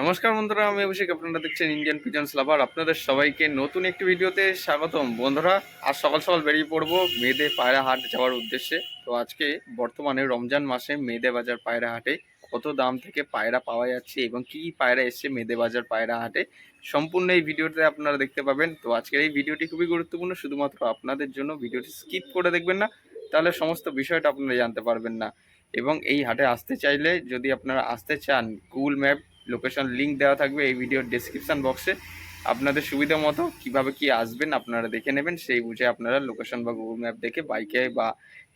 নমস্কার বন্ধুরা, আমি অভিষেক, আপনারা দেখছেন ইন্ডিয়ান পিজন্স লাভার আপনাদের সবাইকে নতুন একটি ভিডিওতে স্বাগতম। বন্ধুরা, আজ সকাল সকাল বেরিয়ে পড়ব মেয়েদের পায়রা হাট যাওয়ার উদ্দেশ্যে। তো আজকে বর্তমানে রমজান মাসে মেয়েদে বাজার পায়রা হাটে কত দাম থেকে পায়রা পাওয়া যাচ্ছে এবং কী পায়রা এসছে মেয়েদে বাজার পায়রা হাটে সম্পূর্ণ এই ভিডিওতে আপনারা দেখতে পাবেন। তো আজকের এই ভিডিওটি খুবই গুরুত্বপূর্ণ, শুধুমাত্র আপনাদের জন্য ভিডিওটি স্কিপ করে দেখবেন না, তাহলে সমস্ত বিষয়টা আপনারা জানতে পারবেন না। এবং এই হাটে আসতে চাইলে যদি আপনারা আসতে চান গুগল ম্যাপ লোকেশন লিংক দেওয়া থাকবে এই ভিডিওর ডেসক্রিপশন বক্সে আপনাদের সুবিধা মতো কীভাবে কি আসবেন আপনারা দেখে নেবেন, সেই বুঝে আপনারা লোকেশন বা গুগল ম্যাপ দেখে বাইকে বা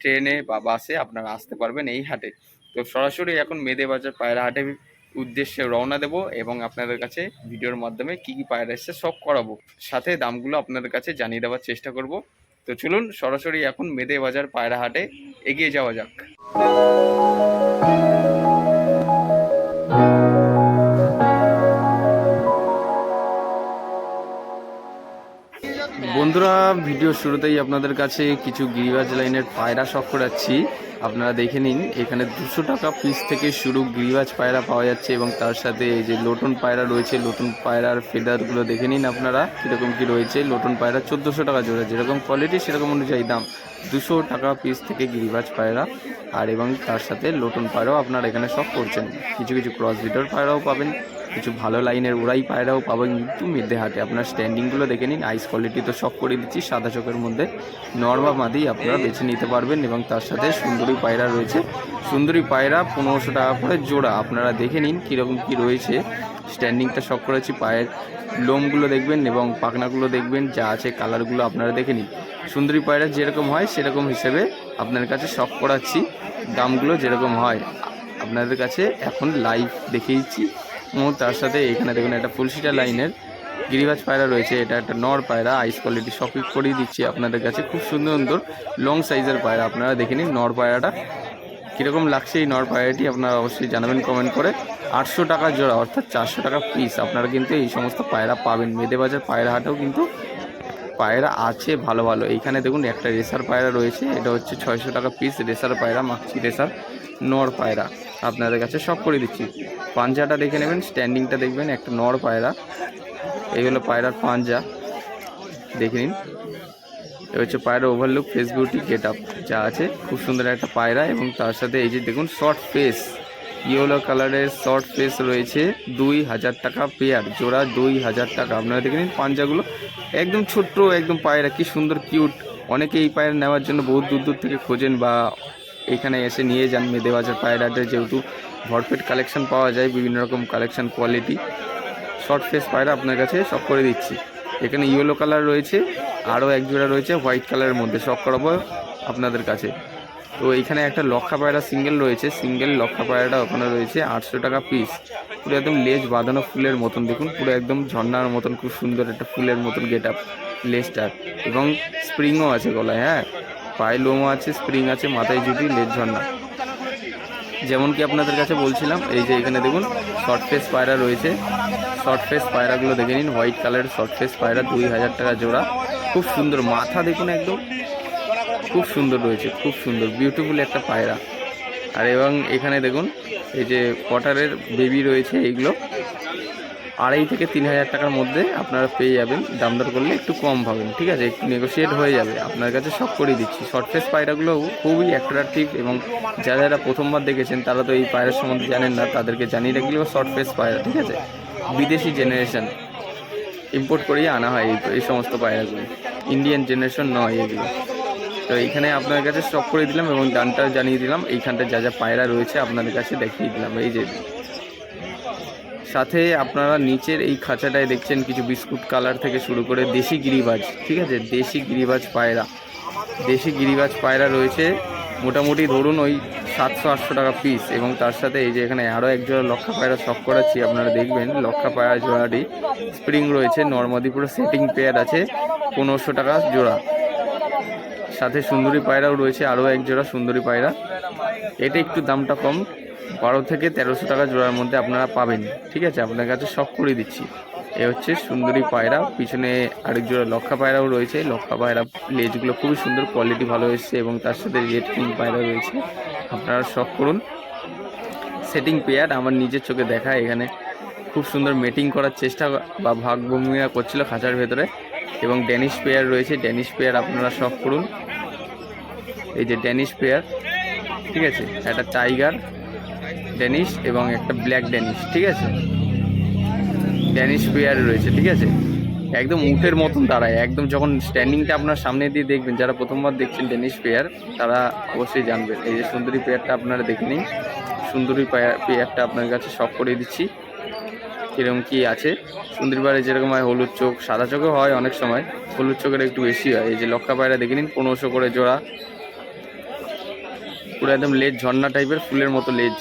ট্রেনে বা বাসে আপনারা আসতে পারবেন এই হাটে। তো সরাসরি এখন মেদে বাজার পায়রা হাটে উদ্দেশ্যে রওনা দেব এবং আপনাদের কাছে ভিডিওর মাধ্যমে কি কি পায়রা এসছে সব করাবো। সাথে দামগুলো আপনাদের কাছে জানিয়ে দেওয়ার চেষ্টা করব। তো চলুন সরাসরি এখন মেদে বাজার পায়রা হাটে এগিয়ে যাওয়া যাক। ভিডিও শুরুতেই আপনাদের কাছে কিছু গিরিবাজ লাইনের পায়রা শখ করাচ্ছি। আপনারা দেখে নিন, এখানে দুশো টাকা পিস থেকে শুরু গিরিবাজ পায়রা পাওয়া যাচ্ছে এবং তার সাথে এই যে লোটন পায়রা রয়েছে, লোটন পায়রার ফেডারগুলো দেখে নিন আপনারা, কীরকম কী রয়েছে। লোটন পায়রা চোদ্দোশো টাকা জোড়া, যেরকম কোয়ালিটি সেরকম অনুযায়ী দাম। দুশো টাকা পিস থেকে গিরিবাজ পায়রা। আর এবং তার সাথে লোটন পায়রাও আপনারা এখানে সব করছেন। কিছু কিছু ক্রস বিটার পায়রাও পাবেন, কিছু ভালো লাইনের ওরাই পায়রাও পাবেন, কিন্তু মেদে হাটে আপনার স্ট্যান্ডিংগুলো দেখে নিন আইস কোয়ালিটি তো সব করে দিচ্ছি, সাদা চোখের মধ্যে নর্মা মাদি আপনারা বেছে নিতে পারবেন এবং তার সাথে সুন্দরী পায়রা রয়েছে। সুন্দরী পায়রা পনেরোশো টাকা করে জোড়া, আপনারা দেখে নিন কীরকম কী রয়েছে। স্ট্যান্ডিংটা সব করেছি, পায়ের লোমগুলো দেখবেন এবং পাখনাগুলো দেখবেন, যা আছে কালারগুলো আপনারা দেখে নিন। সুন্দরী পায়রা যেরকম হয়, সেরকম হিসেবে আপনার কাছে শখ করাচ্ছি, দামগুলো যেরকম হয়, আপনাদের কাছে এখন লাইভ দেখিয়েছি। এবং তার সাথে এখানে দেখুন একটা ফুলশিটা লাইনের গিরিবাজ পায়রা রয়েছে, এটা একটা নর পায়রা আইস কোয়ালিটি সব করিয়ে দিচ্ছি আপনাদের কাছে। খুব সুন্দর সুন্দর লং সাইজের পায়রা, আপনারা দেখে নিন নর পায়রাটা। কীরকম লাগছে এই নর পায়রাটি আপনারা অবশ্যই জানাবেন কমেন্ট করে। আটশো টাকা জোড়া, অর্থাৎ চারশো টাকা পিস আপনারা কিন্তু এই সমস্ত পায়রা পাবেন। মেদে বাজার পায়রা হাটেও কিন্তু পায়রা আছে, ভালো ভালো। এইখানে দেখুন একটা রেসার পায়রা রয়েছে, এটা হচ্ছে ছয়শো টাকা পিস রেসার পায়রা মাখছি রেসার, নর পায়রা। আপনাদের কাছে সব করে দিচ্ছি। পাঞ্জাটা দেখে নেবেন স্ট্যান্ডিংটা দেখবেন, একটা নর পায়রা। এই হলো পায়রার পাঞ্জা। দেখে নিন। এ হচ্ছে পায়রা overlook face beauty get up যা আছে। খুব সুন্দর একটা পায়রা এবং তার সাথে এই যে দেখুন শর্ট ফেস ইয়েলো কালারের শর্ট ফেস রয়েছে, দুই হাজার টাকা পেয়ার জোড়া দুই হাজার টাকা। আপনারা দেখে নিন, পাঞ্জাগুলো একদম ছোট্ট, একদম পায়রা, কি সুন্দর কিউট অনেকে এই পায়রা নেওয়ার জন্য বহু দূর দূর থেকে খোঁজেন বা এখানে এসে নিয়ে যান মেদে বাজার পায়রাতে যেহেতু ভরপেট কালেকশন পাওয়া যায়, বিভিন্ন রকম কালেকশন কোয়ালিটি শর্ট ফেস পায়রা আপনার কাছে সব করে দিচ্ছি। এখানে ইয়েলো কালার রয়েছে, আরও এক জোড়া রয়েছে হোয়াইট কালারের মধ্যে। সব করাবো আপনাদের কাছে। তো এখানে একটা লক্ষা পায়রা সিঙ্গেল রয়েছে, সিঙ্গেল লক্ষা পায়রাটা ওখানে রয়েছে, আটশো টাকা পিস পুরো একদম লেজ বাঁধানো ফুলের মতন, দেখুন, পুরো একদম ঝর্ণার মতন, খুব সুন্দর একটা ফুলের মতন গেট আপ লেজটার এবং স্প্রিংও আছে গলায় হ্যাঁ? পায়ে লোমও আছে স্প্রিং আছে, মাথায় জুটি, লেজ ঝর্ণা। যেমন কি আপনাদের কাছে বলছিলাম, এই যে এখানে দেখুন শর্ট ফেস পায়রা রয়েছে। শর্ট ফেস পায়রাগুলো দেখে নিন হোয়াইট কালারের শর্ট ফেস পায়রা, দুই হাজার টাকা জোড়া। খুব সুন্দর, মাথা দেখুন একদম। খুব সুন্দর রয়েছে, খুব সুন্দর বিউটিফুল একটা পায়রা। আর এবং এখানে দেখুন, এই যে কটারের বেবি রয়েছে এইগুলো। আড়াই থেকে তিন হাজার টাকার মধ্যে আপনারা পেয়ে যাবেন দাম দর করলে একটু কম পাবেন, ঠিক আছে? একটু নেগোসিয়েট হয়ে যাবে। আপনার কাছে সব করে দিচ্ছি। শর্ট ফেস পায়রাগুলো খুবই অ্যাট্রাকটিভ এবং যারা যারা প্রথমবার দেখেছেন, তারা তো এই পায়রার সম্বন্ধে জানেন না, তাদেরকে জানিয়ে রাখলেও শর্ট ফেস পায়রা, ঠিক আছে? বিদেশি জেনারেশন ইম্পোর্ট করিয়ে আনা হয় এই সমস্ত পায়রাগুলো। ইন্ডিয়ান জেনারেশন নয় এগুলো। তো এইখানে আপনার কাছে স্টক করে দিলাম এবং দানটা জানিয়ে দিলাম। এইখানটা যা যা পায়রা রয়েছে আপনাদের কাছে দেখিয়ে দিলাম। এই যে সাথে আপনারা নিচের এই খাঁচাটায় দেখছেন কিছু বিস্কুট কালার থেকে শুরু করে দেশি গিরিবাজ, ঠিক আছে? দেশি গিরিবাজ পায়রা। দেশি গিরিবাজ পায়রা রয়েছে। মোটামুটি ধরুন ওই সাতশো, আটশো টাকা পিস এবং তার সাথে এই যে এখানে আরও এক জোড়া লক্ষা পায়রা শখ করাচ্ছি, আপনারা দেখবেন লক্ষা পায়রা জোড়াটি স্প্রিং রয়েছে। নর্মাদি পুরো সেটিং পেয়ার আছে, পনেরোশো টাকা জোড়া। সাথে সুন্দরী পায়রাও রয়েছে, আরও এক জোড়া সুন্দরী পায়রা। এটা একটু দামটা কম, বারো থেকে তেরোশো টাকা জোড়ার মধ্যে আপনারা পাবেন, ঠিক আছে? আপনার কাছে সব করে দিচ্ছি। এ হচ্ছে সুন্দরী পায়রা, পিছনে আরেক জোড়া লক্ষা পায়রাও রয়েছে। লক্ষা পায়রা লেজগুলো খুবই সুন্দর কোয়ালিটি ভালো এসছে এবং তার সাথে রেড কিং পায়রা রয়েছে। আপনারা শখ করুন। সেটিং পেয়ার আমার নিজের চোখে দেখা, এখানে খুব সুন্দর মেটিং করার চেষ্টা বা ভাগভূমিকা করছিল খাঁচার ভেতরে। এবং ড্যানিশ পেয়ার রয়েছে ড্যানিশ পেয়ার আপনারা শখ করুন। এই যে ড্যানিশ পেয়ার, ঠিক আছে? একটা টাইগার, ড্যানিশ এবং একটা ব্ল্যাক ড্যানিশ, ঠিক আছে? ড্যানিশ পেয়ার রয়েছে, ঠিক আছে? একদম উটের মতন দাঁড়ায়, একদম যখন স্ট্যান্ডিংটা আপনার সামনে দিয়ে দেখবেন, যারা প্রথমবার দেখছেন ডেনিশ পেয়ার, তারা অবশ্যই জানবেন। এই যে সুন্দরী পেয়ারটা আপনারা দেখে নিন, সুন্দরী পেয়ার- পেয়ারটা আপনার কাছে শখ করে দিচ্ছি। কীরকম কী আছে? সুন্দরী পায়রা যেরকম হয় হলুদ চোখ, সাদা চোখও হয় অনেক সময়, হলুদ চোখের একটু বেশি হয়। এই যে লক্ষা পায়রা দেখে নিন, পনেরোশো করে জোড়া। পুরো একদম লেজ, ঝর্ণা টাইপের ফুলের মতো লেজ।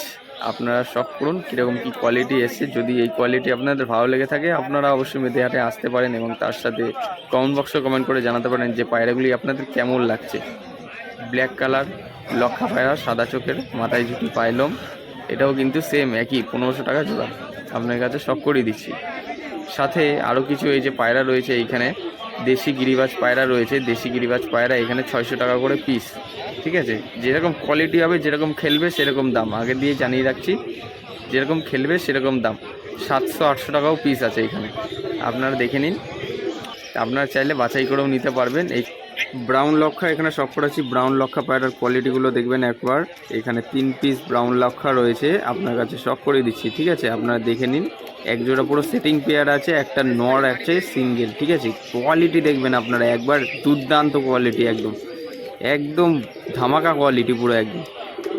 আপনারা শখ করুন কীরকম কী কোয়ালিটি এসছে। যদি এই কোয়ালিটি আপনাদের ভালো লেগে থাকে, আপনারা অবশ্যই মেদে হাটে আসতে পারেন এবং তার সাথে কমেন্ট বক্সে কমেন্ট করে জানাতে পারেন যে পায়রাগুলি আপনাদের কেমন লাগছে। ব্ল্যাক কালার লক্ষা পায়রা, সাদা চোখের, মাথায় ঝুটি পাইলম, এটাও কিন্তু সেম একই, পনেরোশো টাকা জোড়া। আপনার কাছে শখ করিয়ে দিচ্ছি। সাথে আরও কিছু এই যে পায়রা রয়েছে এইখানে, দেশি গিরিবাজ পায়রা রয়েছে। দেশি গিরিবাজ পায়রা এখানে ছয়শো টাকা করে পিস ঠিক আছে? যেরকম কোয়ালিটি হবে, যেরকম খেলবে, সেরকম দাম। আগে দিয়ে জানিয়ে রাখছি, যেরকম খেলবে, সেরকম দাম। সাতশো, আটশো টাকাও পিস আছে এখানে। আপনারা দেখে নিন। আপনারা চাইলে বাছাই করেও নিতে পারবেন। এই ব্রাউন লক্ষা, এখানে সব করেছি ব্রাউন লক্ষা পায়রার কোয়ালিটিগুলো দেখবেন একবার। এখানে তিন পিস ব্রাউন লক্ষা রয়েছে। আপনার কাছে শখ করে দিচ্ছি, ঠিক আছে? আপনারা দেখে নিন। এক জোড়া পুরো সেটিং পেয়ার আছে, একটা নর আছে সিঙ্গেল ঠিক আছে? কোয়ালিটি দেখবেন আপনারা। একবার দুর্দান্ত কোয়ালিটি একদম। একদম ধামাকা কোয়ালিটি পুরো একদম।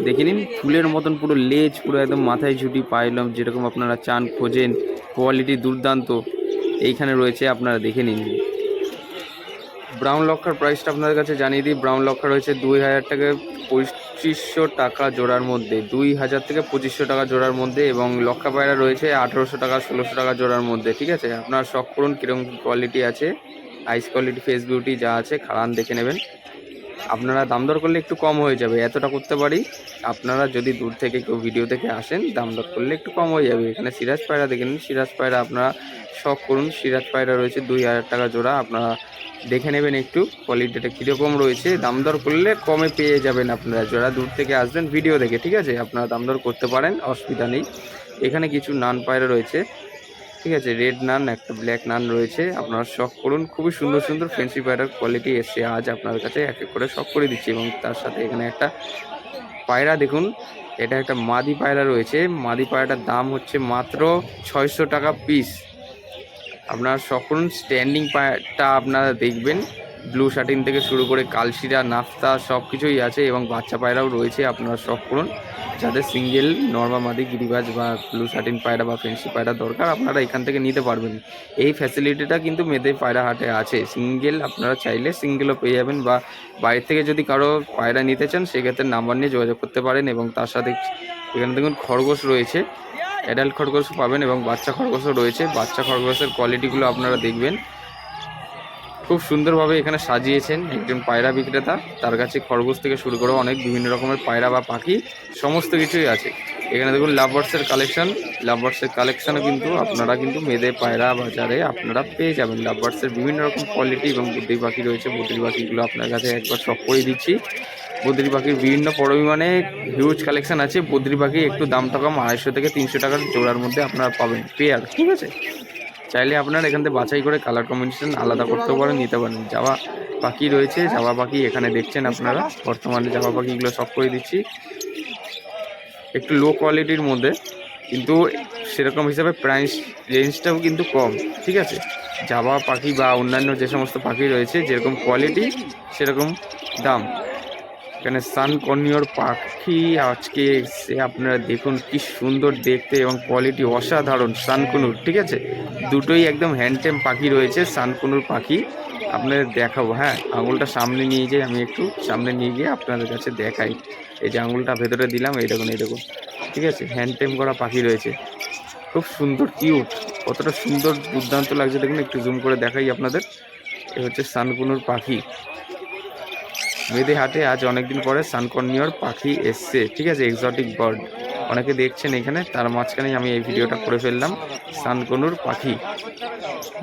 দেখে নিন, ফুলের মতন পুরো লেজ, পুরো একদম মাথায় ঝুটি পাইলাম, যেরকম আপনারা চান, খোঁজেন কোয়ালিটি দুর্দান্ত। এইখানে রয়েছে আপনারা দেখে নিন। ব্রাউন লক্ষার প্রাইসটা আপনাদের কাছে জানিয়ে দিই। ব্রাউন লক্ষা রয়েছে দুই হাজার থেকে পঁচিশশো টাকা জোড়ার মধ্যে, দুই হাজার থেকে পঁচিশশো টাকা জোড়ার মধ্যে এবং লক্ষা পায়রা রয়েছে আঠেরোশো টাকা, ষোলোশো টাকা জোড়ার মধ্যে, ঠিক আছে? আপনারা শখ করুন কীরকম কোয়ালিটি আছে আইস কোয়ালিটি ফেস বিউটি যা আছে, খাড়ান দেখে নেবেন। আপনারা দাম দর করলে একটু কম হয়ে যাবে, এতটা করতে পারি। আপনারা যদি দূর থেকে কেউ ভিডিও দেখে আসেন, দাম দর করলে একটু কম হয়ে যাবে। এখানে সিরাজ পায়রা দেখে নিন সিরাজ পায়রা আপনারা শখ করুন, সিরাজ পায়রা রয়েছে দুই হাজার টাকা জোড়া, আপনারা দেখে নেবেন একটু কোয়ালিটিটা কীরকম রয়েছে। দাম দর করলে কমে পেয়ে যাবেন আপনারা, যারা দূর থেকে আসবেন ভিডিও দেখে, ঠিক আছে? আপনারা দাম দর করতে পারেন, অসুবিধা নেই। এখানে কিছু নান পায়রা রয়েছে ঠিক আছে রেড নান একটা ব্ল্যাক নান রয়েছে। আপনারা শখ করুন, খুবই সুন্দর সুন্দর ফ্রেন্সি পায়রার কোয়ালিটি এসছে। আজ আপনার কাছে এক এক করে শখ করে দিচ্ছি এবং তার সাথে এখানে একটা পায়রা দেখুন, এটা একটা মাদি পায়রা রয়েছে। মাদি পায়রাটার দাম হচ্ছে মাত্র ছয়শো টাকা পিস আপনারা করুন স্ট্যান্ডিং পায়রাটা আপনারা দেখবেন। ব্লু শার্টিন থেকে শুরু করে কালশিরা, নাফতা সব কিছুই আছে এবং বাচ্চা পায়রাও রয়েছে আপনারা শখ করুন। যাদের সিঙ্গেল নর্মা, মাদি, গিরিবাজ বা ব্লু শার্টিন পায়রা বা ফেন্সি পায়রা দরকার, আপনারা এখান থেকে নিতে পারবেন। এই ফ্যাসিলিটিটা কিন্তু মেয়েদের পায়রা হাটে আছে। সিঙ্গেল আপনারা চাইলে সিঙ্গেলও পেয়ে যাবেন বা বাইরে থেকে যদি কারও পায়রা নিতে চান, সেক্ষেত্রে নাম্বার নিয়ে যোগাযোগ করতে পারেন এবং তার সাথে এখানে দেখুন খরগোশ রয়েছে। অ্যাডাল্ট খরগোশ পাবেন এবং বাচ্চা খরগোশও রয়েছে। বাচ্চা খরগোশের কোয়ালিটিগুলো আপনারা দেখবেন। খুব সুন্দরভাবে এখানে সাজিয়েছেন একজন পায়রা বিক্রেতা। তার কাছে খরগোশ থেকে শুরু করে অনেক বিভিন্ন রকমের পায়রা বা পাখি, সমস্ত কিছুই আছে। এখানে দেখুন লাভবার্সের কালেকশন। লাভবার্সের কালেকশনও কিন্তু আপনারা কিন্তু মেয়েদের পায়রা বাজারে আপনারা পেয়ে যাবেন। লাভবার্সের বিভিন্ন রকম কোয়ালিটি এবং বুদ্ধি পাখি রয়েছে। বুদ্ধি পাখিগুলো আপনার কাছে একবার সব করে দিচ্ছি। বদ্রি পাখির বিভিন্ন পরিমাণে হিউজ কালেকশন আছে। বদ্রি পাখি একটু দামটা কম, আড়াইশো থেকে তিনশো টাকার জোড়ার মধ্যে আপনারা পাবেন। পেয়ার ঠিক আছে? চাইলে আপনারা এখান থেকে বাছাই করে কালার কম্বিনেশন আলাদা করতেও পারেন, নিতে পারেন। জাবা পাখি রয়েছে জাবা পাখি এখানে দেখছেন আপনারা। বর্তমানে জাবা পাখিগুলো সব করে দিচ্ছি। একটু লো কোয়ালিটির মধ্যে, কিন্তু সেরকম হিসাবে প্রাইস রেঞ্জটাও কিন্তু কম, ঠিক আছে? জাবা পাখি বা অন্যান্য যে সমস্ত পাখি রয়েছে, যেরকম কোয়ালিটি সেরকম দাম। এখানে সানকর্নিয়র পাখি, আজকে এসে আপনারা দেখুন কি সুন্দর দেখতে এবং কোয়ালিটি অসাধারণ সানকুনুর ঠিক আছে? দুটোই একদম হ্যান্ডটেম পাখি রয়েছে সানকুনুর পাখি। আপনাদের দেখাবো হ্যাঁ আঙুলটা সামনে নিয়ে যাই আমি একটু সামনে নিয়ে গিয়ে আপনাদের কাছে দেখাই। এই যে আঙুলটা ভেতরে দিলাম, এই দেখুন এই দেখুন, ঠিক আছে? হ্যান্ডটেম করা পাখি রয়েছে। খুব সুন্দর কিউট কতটা সুন্দর, দুর্দান্ত লাগছে। দেখুন, একটু জুম করে দেখাই আপনাদের। এ হচ্ছে সানকুনুর পাখি। মেয়েদে হাটে আজ অনেকদিন পরে সানকর্নিয়র পাখি এসছে। ঠিক আছে এক্সটিক বার্ড অনেকে দেখছেন এখানে, তার মাঝখানেই আমি এই ভিডিওটা করে ফেললাম। সানকনুর পাখি।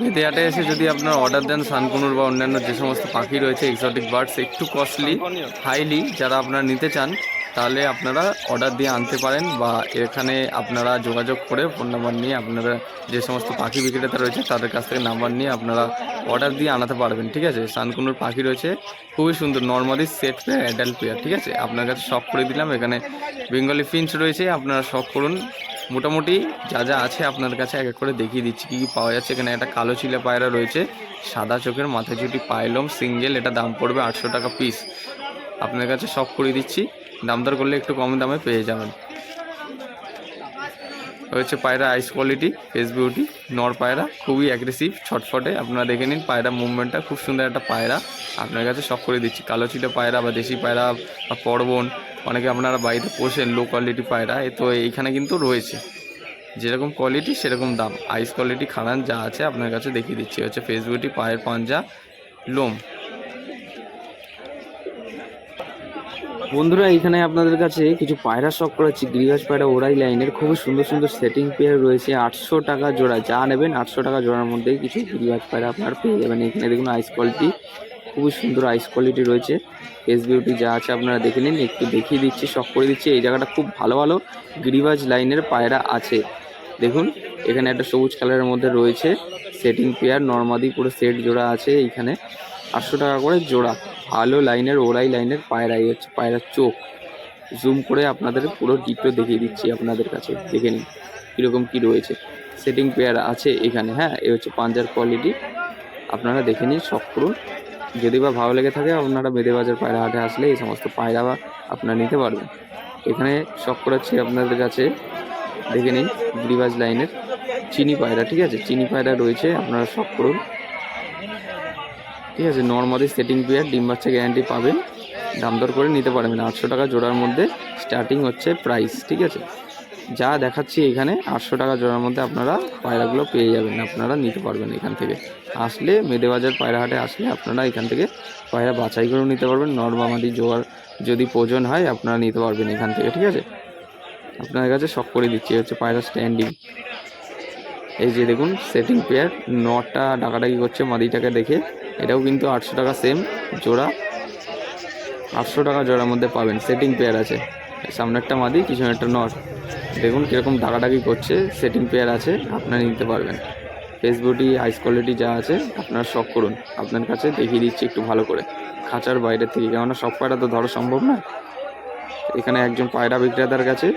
মেদিহাটে হাটে এসে যদি আপনার অর্ডার দেন সানকনুর বা অন্যান্য যে সমস্ত পাখি রয়েছে এক্সটিক বার্ডস একটু কস্টলি হাইলি যারা আপনারা নিতে চান তাহলে আপনারা অর্ডার দিয়ে আনতে পারেন বা এখানে আপনারা যোগাযোগ করে ফোন নাম্বার নিয়ে আপনারা যে সমস্ত পাখি বিক্রেতা রয়েছে তাদের কাছ থেকে নাম্বার নিয়ে আপনারা অর্ডার দিয়ে আনাতে পারবেন, ঠিক আছে? সানকুনুর পাখি রয়েছে, খুবই সুন্দর normally set pair adult pair ঠিক আছে? আপনার কাছে শখ করে দিলাম, এখানে বেঙ্গলি ফিঞ্চ রয়েছে, আপনারা শখ করুন। মোটামুটি যা যা আছে আপনার কাছে এক এক করে দেখিয়ে দিচ্ছি, কী কী পাওয়া যাচ্ছে। এখানে একটা কালো চিলে পায়রা রয়েছে, সাদা চোখের মাথায় চুটি পাইলম সিঙ্গেল এটা দাম পড়বে আটশো টাকা পিস আপনার কাছে শখ করে দিচ্ছি। দাম দর করলে একটু কম দামে পেয়ে যাবেন। হচ্ছে পায়রা আইস কোয়ালিটি ফেস বিউটি নর পায়রা, খুবই অ্যাগ্রেসিভ ছটফটে। আপনারা দেখে নিন পায়রা মুভমেন্টটা খুব সুন্দর একটা পায়রা। আপনার কাছে শখ করে দিচ্ছি। কালো চিটা পায়রা বা দেশি পায়রা বা পরবন, অনেকে আপনারা বাড়িতে পোষেন লো কোয়ালিটি পায়রা, এ তো এইখানে কিন্তু রয়েছে। যেরকম কোয়ালিটি সেরকম দাম। আইস কোয়ালিটি খানান যা আছে আপনার কাছে দেখিয়ে দিচ্ছি। হচ্ছে ফেস বিউটি পায়ের পাঞ্জা লোম বন্ধুরা, এখানে আপনাদের কাছে কিছু পায়রা শখ করাচ্ছি। গিরিবাজ পায়রা ওরাই লাইনের খুবই সুন্দর সুন্দর সেটিং পেয়ার রয়েছে। আটশো টাকা জোড়া, যা নেবেন আটশো টাকা জোড়ার মধ্যেই কিছু গিরিবাজ পায়রা আপনার পেয়ে যাবেন। এখানে দেখুন আইস কোয়ালিটি খুবই সুন্দর আইস কোয়ালিটি রয়েছে। ফেস বিউটি যা আছে আপনারা দেখে নিন, একটু দেখিয়ে দিচ্ছি, শখ করে দিচ্ছি। এই জায়গাটা খুব ভালো ভালো গিরিবাজ লাইনের পায়রা আছে। দেখুন, এখানে একটা সবুজ কালারের মধ্যে রয়েছে। সেটিং পেয়ার নর্মাদি পুরো সেট জোড়া আছে এইখানে আটশো টাকা করে জোড়া। ভালো লাইনের, ওরাই লাইনের, পায়রা হচ্ছে পায়রার চোখ। জুম করে আপনাদের পুরো ডিটো দেখিয়ে দিচ্ছি আপনাদের কাছে। দেখে নিন কীরকম কী রয়েছে। সেটিং পেয়ার আছে এখানে হ্যাঁ? এ হচ্ছে পাঞ্জার কোয়ালিটি আপনারা দেখে নিন শখ করুন। যদি বা ভালো লেগে থাকে, আপনারা বেদেবাজার পায়রা হাটে আসলে এই সমস্ত পায়রা আপনারা নিতে পারবেন। এখানে শখ করাচ্ছি আপনাদের কাছে। দেখে নিন গ্রিবাজ লাইনের চিনি পায়রা, ঠিক আছে? চিনি পায়রা রয়েছে, আপনারা শখ করুন। ঠিক আছে নর্মালি সেটিং পেয়ার ডিম বাচ্চা গ্যারান্টি পাবেন। দাম দর করে নিতে পারবেন। আটশো টাকা জোড়ার মধ্যে স্টার্টিং হচ্ছে প্রাইস ঠিক আছে? যা দেখাচ্ছি এখানে, আটশো টাকা জোড়ার মধ্যে আপনারা পায়রাগুলো পেয়ে যাবেন, আপনারা নিতে পারবেন এখান থেকে। আসলে মেদেবাজার পায়রা হাটে আসলে আপনারা এখান থেকে পায়রা বাছাই করেও নিতে পারবেন। নর্মামাদি জোয়ার যদি প্রয়োজন হয়, আপনারা নিতে পারবেন এখান থেকে, ঠিক আছে? আপনার কাছে শখ করে দিচ্ছি হচ্ছে পায়রা স্ট্যান্ডিং এই যে দেখুন সেটিং পেয়ার নটা ডাকাডাকি করছে মাদিটাকে দেখে। এটাও কিন্তু আটশো টাকা সেম জোড়া। আটশো টাকা জোড়ার মধ্যে পাবেন। সেটিং পেয়ার আছে। সামনে একটা মাদি পিছনে একটা নট দেখুন কীরকম ডাকাডাকি করছে। সেটিং পেয়ার আছে। আপনারা নিতে পারবেন। ফেস বিউটি আইস কোয়ালিটি যা আছে, আপনারা শখ করুন। আপনার কাছে দেখিয়ে দিচ্ছি একটু ভালো করে। খাঁচার বাইরে থেকে, কেননা সব পায়রা তো ধরা সম্ভব না। এখানে একজন পায়রা বিক্রেতার কাছে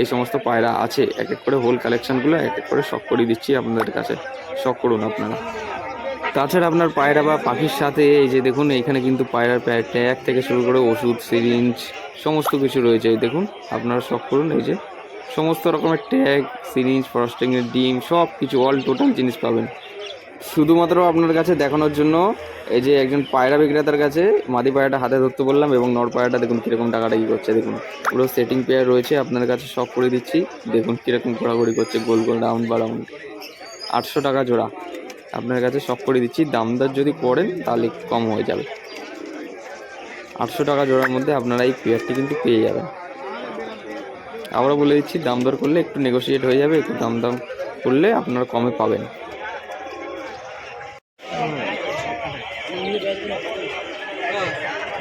এই সমস্ত পায়রা আছে। এক এক করে হোল কালেকশানগুলো এক এক করে শখ করিয়ে দিচ্ছি আপনাদের কাছে। শখ করুন আপনারা। তাছাড়া আপনার পায়রা বা পাখির সাথে এই যে দেখুন এখানে কিন্তু পায়রার প্যাক ট্যাগ থেকে শুরু করে ওষুধ, সিরিঞ্জ, সমস্ত কিছু রয়েছে। দেখুন, আপনারা শখ করুন, এই যে সমস্ত রকমের ট্যাগ, সিরিঞ্জ, ফরস্টিংয়ের ডিম সব কিছু অল টোটাল জিনিস পাবেন। শুধুমাত্র আপনার কাছে দেখানোর জন্য এই যে একজন পায়রা বিক্রেতার কাছে মাদি পায়রাটা হাতে ধরতে বললাম এবং নর পায়রাটা দেখুন কীরকম টাকাটা কি করছে। দেখুন, পুরো সেটিং পেয়ার রয়েছে, আপনার কাছে সব করে দিচ্ছি। দেখুন কীরকম ঘোরাঘুরি করছে, গোল গোল রাউন্ড বা রাউন্ড আটশো টাকা জোড়া। আপনার কাছে সব করে দিচ্ছি। দাম দর যদি করেন, তাহলে কম হয়ে যাবে। আটশো টাকা জোড়ার মধ্যে আপনারা এই পেয়ারটি কিন্তু পেয়ে যাবেন। আবারও বলে দিচ্ছি, দাম দর করলে একটু নেগোসিয়েট হয়ে যাবে, একটু দাম দাম করলে আপনারা কমে পাবেন।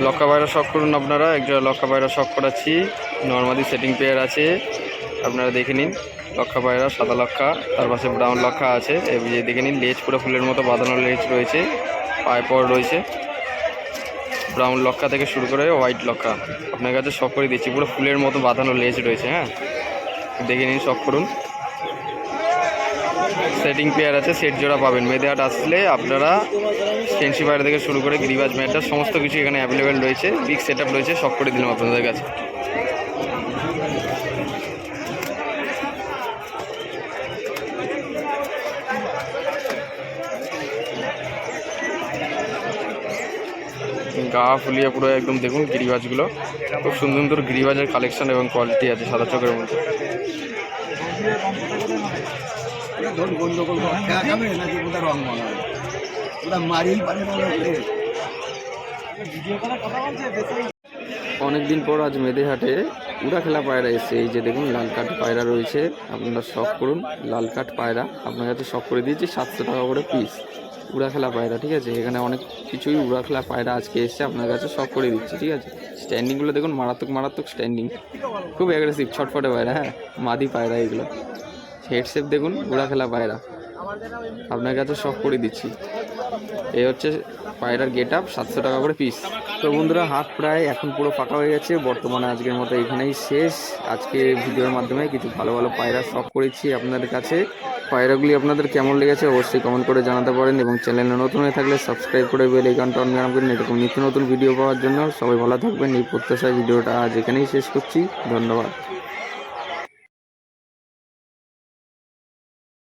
লক্কা বাইরা শখ করুন আপনারা। একজোড়া লক্কা বাইরা শখ করাচ্ছি। নর্মালি সেটিং পেয়ার আছে। আপনারা দেখে নিন। লক্কা পায়রা, সাদা লক্কা তার পাশে ব্রাউন লক্কা আছে। যে দেখে নিন, লেজ পুরো ফুলের মতো বাঁধানো লেজ রয়েছে। পায়ে পর রয়েছে। ব্রাউন লক্ষা থেকে শুরু করে হোয়াইট লক্কা আপনার কাছে শখ করে দিচ্ছি, পুরো ফুলের মতো বাঁধানো লেজ রয়েছে হ্যাঁ? দেখে নিন শখ করুন। সেটিং পেয়ার আছে সেট জোড়া পাবেন। মেদেহাট আসলে আপনারা ফেন্সি পায়রা থেকে শুরু করে গিরিবাজ ম্যাটার সমস্ত কিছু এখানে অ্যাভেলেবেল রয়েছে। বিগ সেট রয়েছে শখ করে দিলাম আপনাদের কাছে। গা ফুলিয়ে পুরো একদম দেখুন গিরিবাজগুলো। খুব সুন্দর সুন্দর গিরিবাজের কালেকশন এবং কোয়ালিটি আছে সাদা চোখের মধ্যে। ধরুন গন্ডগোল করে। খেয়া যাবে নাকি? কোথায় রং বানাবে ওরা মারিয়েই পারে না ওদেরকে। অনেক দিন পর আজ মেদেহাটে উড়া খেলা পায়রা এসছে। এই যে দেখুন লাল কাঠ পায়রা রয়েছে। আপনারা শখ করুন লাল কাঠ পায়রা। আপনার কাছে শখ করে দিয়েছি সাতশো টাকা করে পিস উড়াখেলা পায়রা, ঠিক আছে? এখানে অনেক কিছুই উড়াখেলা পায়রা আজকে এসছে, আপনার কাছে সব করে দিচ্ছি, ঠিক আছে? স্ট্যান্ডিংগুলো দেখুন, মারাত্মক মারাত্মক স্ট্যান্ডিং খুব অ্যাগ্রেসিভ ছটফটে পায়রা হ্যাঁ? মাদি পায়রা এগুলো। হেড শেপ দেখুন, উড়াখেলা পায়রা। আপনার কাছে সব করে দিচ্ছি। এই হচ্ছে পায়রার গেট আপ সাতশো টাকা করে পিস তো বন্ধুরা হাট প্রায় এখন পুরো ফাঁকা হয়ে গেছে। বর্তমানে আজকের মতো এখানেই শেষ। আজকে ভিডিওর মাধ্যমে কিছু ভালো ভালো পায়রা শখ করেছি আপনাদের কাছে। পায়রাগুলি আপনাদের কেমন লেগেছে অবশ্যই কমেন্ট করে জানাতে পারেন এবং চ্যানেলে নতুন হয়ে থাকলে সাবস্ক্রাইব করে বেল আইকনটা অন করেন এরকম নিত্য নতুন ভিডিও পাওয়ার জন্য সবাই ভালো থাকবেন। এই প্রত্যাশায় ভিডিওটা আজ এখানেই শেষ করছি। ধন্যবাদ।